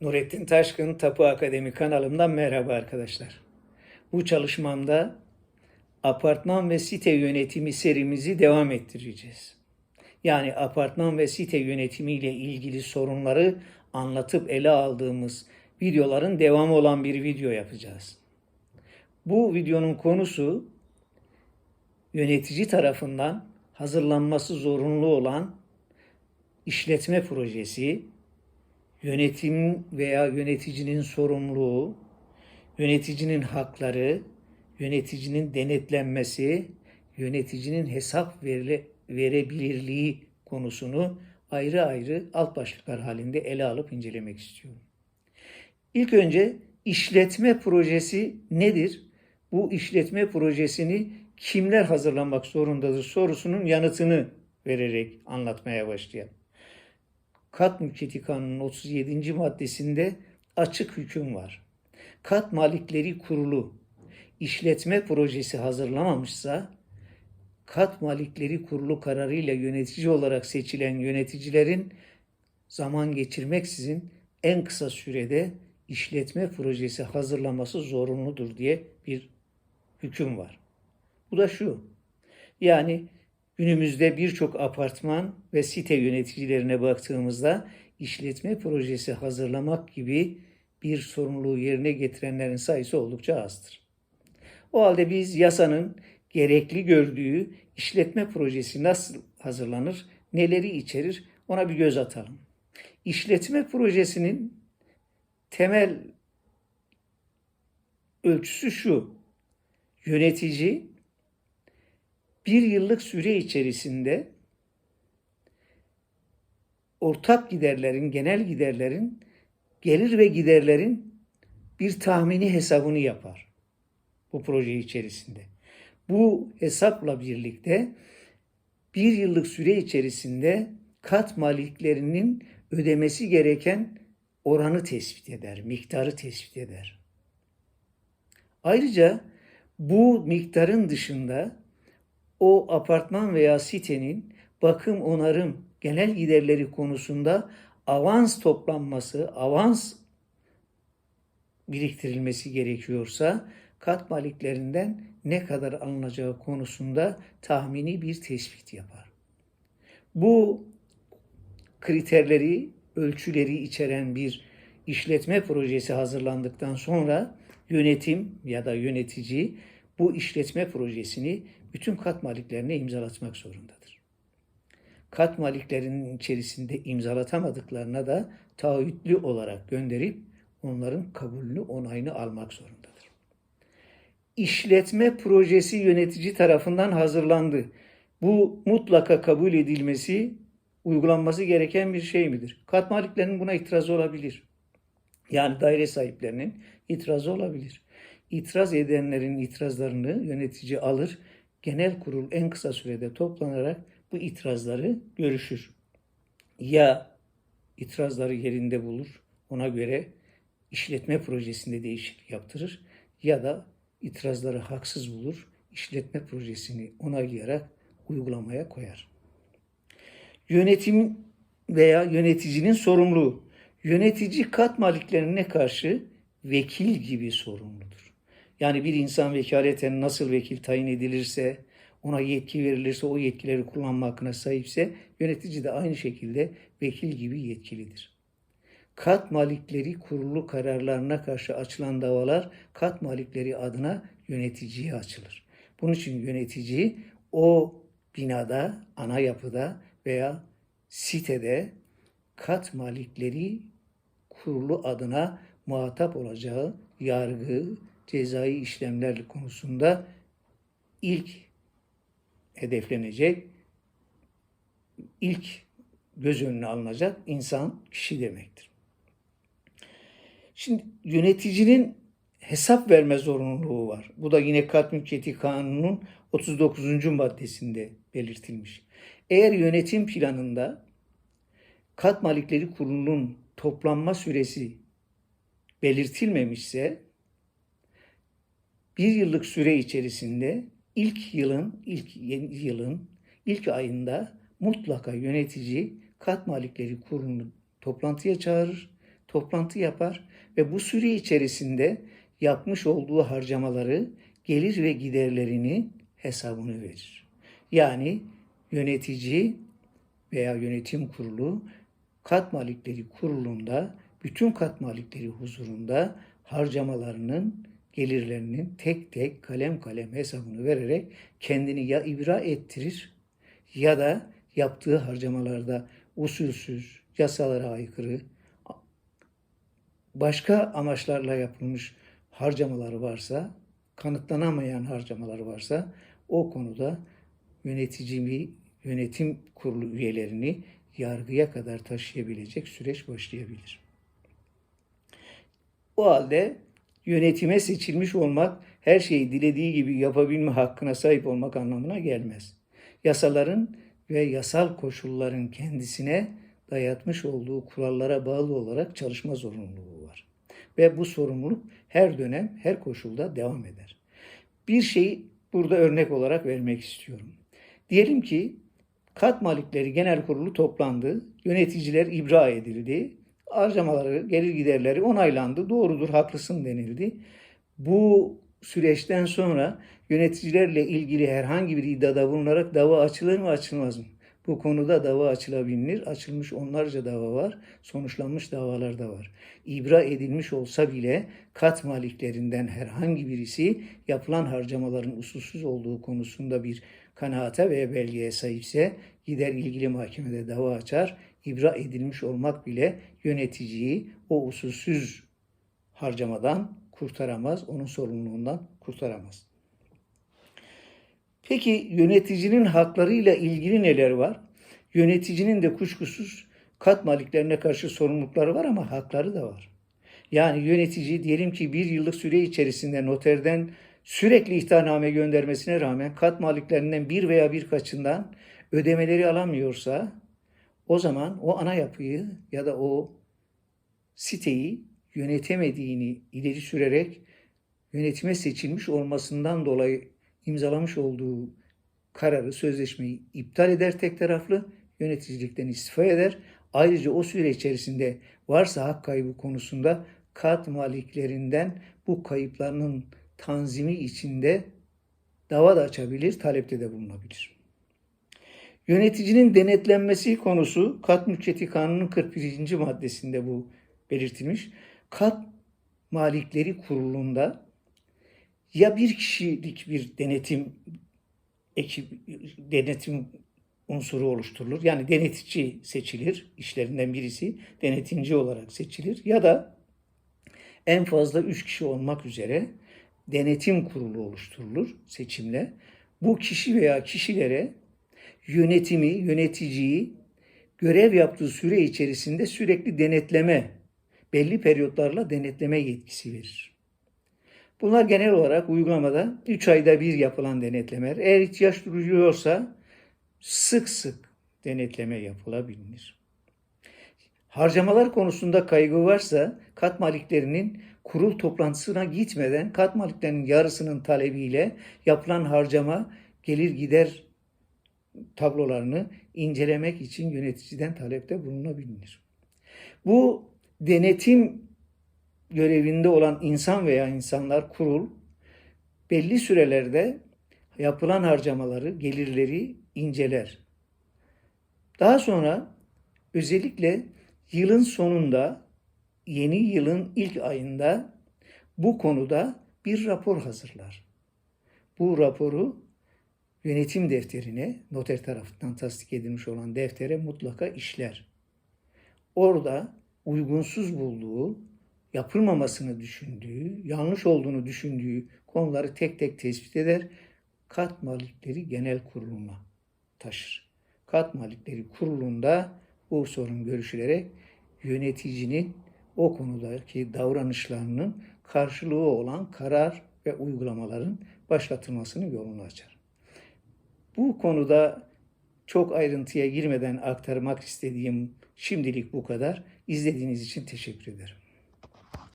Nurettin Taşkın Tapu Akademi kanalımdan merhaba arkadaşlar. Bu çalışmamda apartman ve site yönetimi serimizi devam ettireceğiz. Yani apartman ve site yönetimi ile ilgili sorunları anlatıp ele aldığımız videoların devamı olan bir video yapacağız. Bu videonun konusu yönetici tarafından hazırlanması zorunlu olan işletme projesi, yönetim veya yöneticinin sorumluluğu, yöneticinin hakları, yöneticinin denetlenmesi, yöneticinin hesap verile, verebilirliği konusunu ayrı ayrı alt başlıklar halinde ele alıp incelemek istiyorum. İlk önce işletme projesi nedir? Bu işletme projesini kimler hazırlamak zorundadır sorusunun yanıtını vererek anlatmaya başlayalım. Kat Mülkiyeti Kanunu'nun 37. maddesinde açık hüküm var. Kat Malikleri Kurulu işletme projesi hazırlamamışsa Kat Malikleri Kurulu kararıyla yönetici olarak seçilen yöneticilerin zaman geçirmeksizin en kısa sürede işletme projesi hazırlaması zorunludur diye bir hüküm var. Bu da şu. Yani günümüzde birçok apartman ve site yöneticilerine baktığımızda işletme projesi hazırlamak gibi bir sorumluluğu yerine getirenlerin sayısı oldukça azdır. O halde biz yasanın gerekli gördüğü işletme projesi nasıl hazırlanır, neleri içerir ona bir göz atalım. İşletme projesinin temel ölçüsü şu. Yönetici bir yıllık süre içerisinde ortak giderlerin, genel giderlerin, gelir ve giderlerin bir tahmini hesabını yapar bu proje içerisinde. Bu hesapla birlikte bir yıllık süre içerisinde kat maliklerinin ödemesi gereken oranı tespit eder, miktarı tespit eder. Ayrıca bu miktarın dışında o apartman veya sitenin bakım, onarım, genel giderleri konusunda avans toplanması, avans biriktirilmesi gerekiyorsa kat maliklerinden ne kadar alınacağı konusunda tahmini bir tespit yapar. Bu kriterleri, ölçüleri içeren bir işletme projesi hazırlandıktan sonra yönetim ya da yönetici bu işletme projesini bütün kat maliklerine imzalatmak zorundadır. Kat maliklerinin içerisinde imzalatamadıklarına da taahhütlü olarak gönderip onların kabulünü, onayını almak zorundadır. İşletme projesi yönetici tarafından hazırlandı. Bu mutlaka kabul edilmesi, uygulanması gereken bir şey midir? Kat maliklerinin buna itirazı olabilir. Yani daire sahiplerinin itirazı olabilir. İtiraz edenlerin itirazlarını yönetici alır. Genel kurul en kısa sürede toplanarak bu itirazları görüşür. Ya itirazları yerinde bulur, ona göre işletme projesinde değişiklik yaptırır ya da itirazları haksız bulur, işletme projesini onaylayarak uygulamaya koyar. Yönetim veya yöneticinin sorumluluğu. Yönetici kat maliklerine karşı vekil gibi sorumludur. Yani bir insan vekaleten nasıl vekil tayin edilirse, ona yetki verilirse, o yetkileri kullanma hakkına sahipse, yönetici de aynı şekilde vekil gibi yetkilidir. Kat malikleri kurulu kararlarına karşı açılan davalar kat malikleri adına yöneticiye açılır. Bunun için yönetici o binada, ana yapıda veya sitede kat malikleri kurulu adına muhatap olacağı yargı, cezai işlemler konusunda ilk hedeflenecek, ilk göz önüne alınacak insan kişi demektir. Şimdi yöneticinin hesap verme zorunluluğu var. Bu da yine kat mülkiyeti kanunun 39. maddesinde belirtilmiş. Eğer yönetim planında kat malikleri kurulunun toplanma süresi belirtilmemişse bir yıllık süre içerisinde ilk yılın ilk yılın ilk ayında mutlaka yönetici kat malikleri kurulunu toplantıya çağırır. toplantı yapar ve bu süre içerisinde yapmış olduğu harcamaları, gelir ve giderlerini hesabını verir. Yani yönetici veya yönetim kurulu kat malikleri kurulunda bütün kat malikleri huzurunda harcamalarının gelirlerinin tek tek kalem kalem hesabını vererek kendini ya ibra ettirir ya da yaptığı harcamalarda usulsüz, yasalara aykırı, başka amaçlarla yapılmış harcamaları varsa, kanıtlanamayan harcamaları varsa o konuda yönetici yönetim kurulu üyelerini yargıya kadar taşıyabilecek süreç başlayabilir. O halde yönetime seçilmiş olmak her şeyi dilediği gibi yapabilme hakkına sahip olmak anlamına gelmez. Yasaların ve yasal koşulların kendisine dayatmış olduğu kurallara bağlı olarak çalışma zorunluluğu var. Ve bu sorumluluk her dönem, her koşulda devam eder. Bir şeyi burada örnek olarak vermek istiyorum. Diyelim ki kat malikleri genel kurulu toplandı, yöneticiler ibra edildi, harcamaları, gelir giderleri onaylandı, doğrudur, haklısın denildi. Bu süreçten sonra yöneticilerle ilgili herhangi bir iddiada bulunarak dava açılır mı açılmaz mı? Bu konuda dava açılabilir. Açılmış onlarca dava var. Sonuçlanmış davalar da var. İbra edilmiş olsa bile kat maliklerinden herhangi birisi yapılan harcamaların usulsüz olduğu konusunda bir kanaate veya belgeye sahipse gider ilgili mahkemede dava açar. İbra edilmiş olmak bile yöneticiyi o usulsüz harcamadan kurtaramaz, onun sorumluluğundan kurtaramaz. Peki yöneticinin haklarıyla ilgili neler var? Yöneticinin de kuşkusuz kat maliklerine karşı sorumlulukları var ama hakları da var. Yani yönetici diyelim ki bir yıllık süre içerisinde noterden sürekli ihtarname göndermesine rağmen kat maliklerinden bir veya birkaçından ödemeleri alamıyorsa o zaman o ana yapıyı ya da o siteyi yönetemediğini ileri sürerek yönetime seçilmiş olmasından dolayı imzalamış olduğu kararı, sözleşmeyi iptal eder tek taraflı, yöneticilikten istifa eder. Ayrıca o süre içerisinde varsa hak kaybı konusunda kat maliklerinden bu kayıplarının tanzimi içinde dava da açabilir, talepte de bulunabilir. Yöneticinin denetlenmesi konusu kat mülkiyeti kanunun 41. maddesinde bu belirtilmiş. Kat malikleri kurulunda ya bir kişilik bir denetim ekip denetim unsuru oluşturulur. Yani denetici seçilir, işlerinden birisi denetimci olarak seçilir ya da en fazla üç kişi olmak üzere denetim kurulu oluşturulur seçimle. Bu kişi veya kişilere yönetimi, yöneticiyi görev yaptığı süre içerisinde sürekli denetleme, belli periyotlarla denetleme yetkisi verir. Bunlar genel olarak uygulamada 3 ayda bir yapılan denetlemeler. Eğer ihtiyaç duyuluyorsa sık sık denetleme yapılabilir. Harcamalar konusunda kaygı varsa kat maliklerinin kurul toplantısına gitmeden kat maliklerinin yarısının talebiyle yapılan harcama gelir gider tablolarını incelemek için yöneticiden talepte bulunabilir. Bu denetim görevinde olan insan veya insanlar kurul belli sürelerde yapılan harcamaları, gelirleri inceler. Daha sonra özellikle yılın sonunda yeni yılın ilk ayında bu konuda bir rapor hazırlar. Bu raporu yönetim defterine, noter tarafından tasdik edilmiş olan deftere mutlaka işler. Orada uygunsuz bulduğu, yapılmamasını düşündüğü, yanlış olduğunu düşündüğü konuları tek tek tespit eder. Kat Malikleri Genel Kurulu'na taşır. Kat Malikleri Kurulu'nda bu sorun görüşülerek yöneticinin o konudaki davranışlarının karşılığı olan karar ve uygulamaların başlatılmasını yolunu açar. Bu konuda çok ayrıntıya girmeden aktarmak istediğim şimdilik bu kadar. İzlediğiniz için teşekkür ederim.